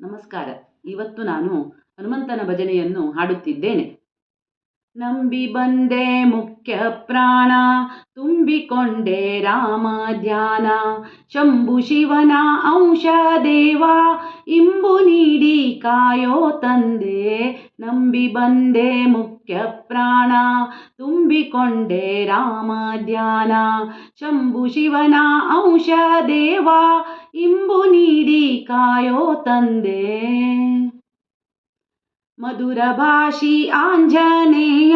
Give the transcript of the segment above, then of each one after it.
ನಮಸ್ಕಾರ. ಇವತ್ತು ನಾನು ಹನುಮಂತನ ಭಜನೆಯನ್ನು ಹಾಡುತ್ತಿದ್ದೇನೆ. ನಂಬಿ ಬಂದೆ ಮುಖ್ಯ ಪ್ರಾಣ, ತುಂಬಿಕೊಂಡೆ ರಾಮ ಧ್ಯಾನ. ಶಂಭು ಶಿವನ ಅಂಶ ದೇವ, ಇಂಬು ನೀಡಿ ಕಾಯೋ ತಂದೆ. ನಂಬಿ ಬಂದೆ ಮುಖ್ಯ ಪ್ರಾಣ ತುಂಬಿಕೊಂಡೆ ರಾಮ ಧ್ಯಾನ ಶಂಭು ಶಿವನ ಅಂಶ ದೇವ ಇಂಬು ನೀಡಿ ಕಾಯೋ ತಂದೆ ಮಧುರ ಭಾಷಿ ಆಂಜನೇಯ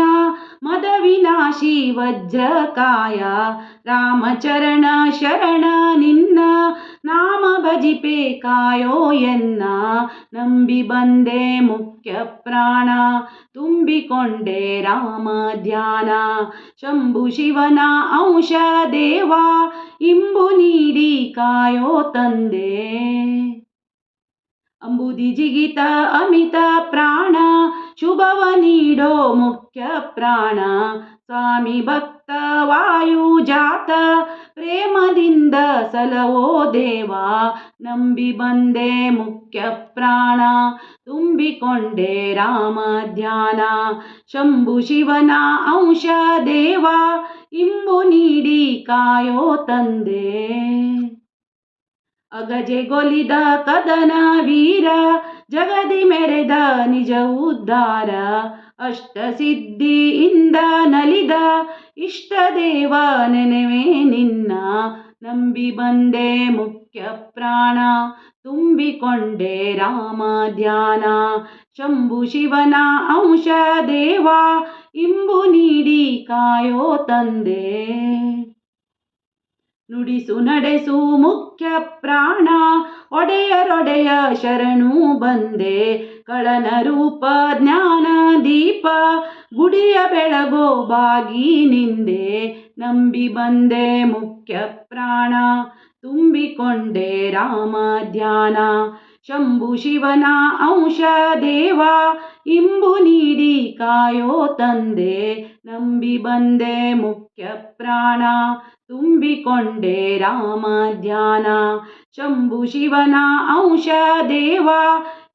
ಮದವಿನಾಶಿ ವಜ್ರಕಾಯ ರಾಮಚರಣ ಶರಣ ನಿನ್ನ ನಾಮ ಭಜಿಪೆ ಕಾಯೋ ಎನ್ನ ನಂಬಿ ಬಂದೆ ಮುಖ್ಯ ಪ್ರಾಣ ತುಂಬಿಕೊಂಡೆ ರಾಮ ಧ್ಯಾನ ಶಂಭು ಶಿವನ ಅಂಶ ದೇವ ಇಂಬು ನೀಡಿ ಕಾಯೋ ತಂದೆ ಅಂಬುದಿ ಜಿಗಿತ ಅಮಿತ ಪ್ರಾಣ ಶುಭವ ನೀಡೋ ಮುಖ್ಯ ಪ್ರಾಣ. ಸ್ವಾಮಿ ಭಕ್ತ, ವಾಯು ಜಾತ, ಪ್ರೇಮದಿಂದ ಸಲವೋ ದೇವ. ನಂಬಿ ಬಂದೆ ಮುಖ್ಯ ಪ್ರಾಣ, ತುಂಬಿಕೊಂಡೆ ರಾಮ ಧ್ಯಾನ. ಶಂಭು ಶಿವನ ಅಂಶ ದೇವ, ಇಂಬು ನೀಡಿ ಕಾಯೋ ತಂದೆ. ಅಗಜೆಗೊಲಿದ ಕದನ ವೀರ ಜಗದಿ ಮೆರೆದ ನಿಜ ಉದ್ಧಾರ ಅಷ್ಟಸಿದ್ಧಿಯಿಂದ ನಲಿದ ಇಷ್ಟ ದೇವ ನೆನೆವೆ ನಿನ್ನ. ನಂಬಿ ಬಂದೆ ಮುಖ್ಯ ಪ್ರಾಣ, ತುಂಬಿಕೊಂಡೆ ರಾಮ ಧ್ಯಾನ. ಶಂಭು ಶಿವನ ಅಂಶ ದೇವ, ಇಂಬು ನೀಡಿ ಕಾಯೋ ತಂದೆ. ನುಡಿಸು ನಡೆಸು ಮುಖ್ಯ ಪ್ರಾಣ ಒಡೆಯರೊಡೆಯ ಶರಣು ಬಂದೆ. ಕಳನ ರೂಪ, ಜ್ಞಾನ, ದೀಪ, ಗುಡಿಯ ಬೆಳಗೋ ಬಾಗಿ ನಿಂದೆ. ನಂಬಿ ಬಂದೆ ಮುಖ್ಯ ಪ್ರಾಣ, ತುಂಬಿಕೊಂಡೆ ರಾಮ ಧ್ಯಾನ. ಶಂಭು ಶಿವನ ಅಂಶ ದೇವ, ಇಂಬು ನೀಡಿ ಕಾಯೋ ತಂದೆ. ನಂಬಿ ಬಂದೆ ಮುಖ್ಯ ಪ್ರಾಣ ತುಂಬಿಕೊಂಡೆ ರಾಮ ಧ್ಯಾನ ಶಂಭು ಶಿವನ ಅಂಶ ದೇವ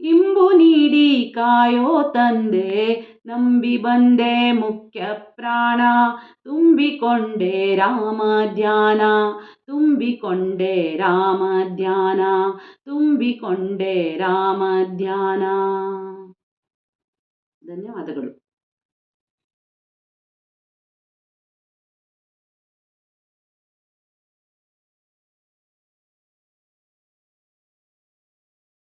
ಇಂಬು ನೀಡಿ ಕಾಯೋ ತಂದೆ. ನಂಬಿ ಬಂದೆ ಮುಖ್ಯ ಪ್ರಾಣ. ತುಂಬಿಕೊಂಡೆ ರಾಮ ಧ್ಯಾನ ತುಂಬಿಕೊಂಡೆ ರಾಮ ಧ್ಯಾನ ತುಂಬಿಕೊಂಡೆ ರಾಮ ಧ್ಯಾನ ಧನ್ಯವಾದಗಳು.